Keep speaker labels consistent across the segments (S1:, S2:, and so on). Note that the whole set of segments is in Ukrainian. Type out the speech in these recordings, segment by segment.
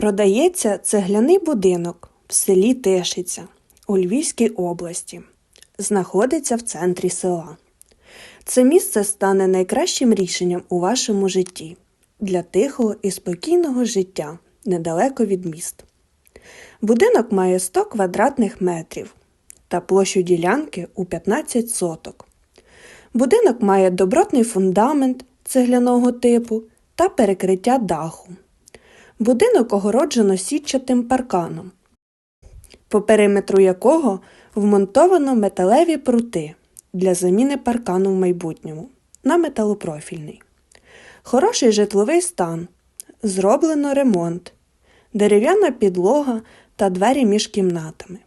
S1: Продається цегляний будинок в селі Тишиця у Львівській області. Знаходиться в центрі села. Це місце стане найкращим рішенням у вашому житті для тихого і спокійного життя недалеко від міст. Будинок має 100 квадратних метрів та площу ділянки у 15 соток. Будинок має добротний фундамент цегляного типу та перекриття даху. Будинок огороджено сітчатим парканом, по периметру якого вмонтовано металеві прути для заміни паркану в майбутньому на металопрофільний. Хороший житловий стан, зроблено ремонт, дерев'яна підлога та двері між кімнатами.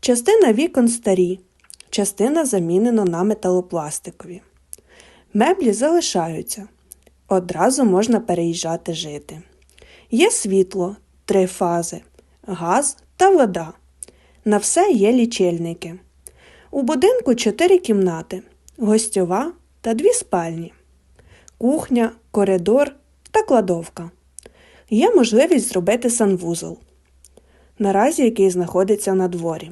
S1: Частина вікон старі, частина замінено на металопластикові. Меблі залишаються. Одразу можна переїжджати жити. Є світло, три фази, газ та вода. На все є лічильники. У будинку чотири кімнати, гостьова та дві спальні, кухня, коридор та кладовка. Є можливість зробити санвузол, наразі який знаходиться на дворі.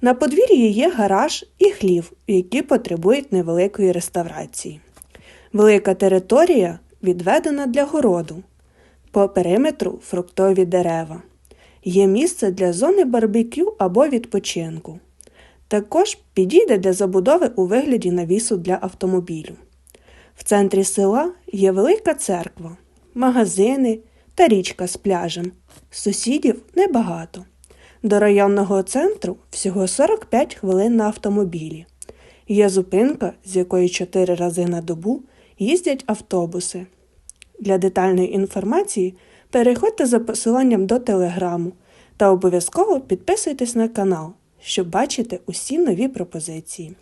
S1: На подвір'ї є гараж і хлів, які потребують невеликої реставрації. Велика територія відведена для городу. По периметру фруктові дерева. Є місце для зони барбекю або відпочинку. Також підійде для забудови у вигляді навісу для автомобілю. В центрі села є велика церква, магазини та річка з пляжем. Сусідів небагато. До районного центру всього 45 хвилин на автомобілі. Є зупинка, з якої 4 рази на добу їздять автобуси. Для детальної інформації переходьте за посиланням до телеграму та обов'язково підписуйтесь на канал, щоб бачити усі нові пропозиції.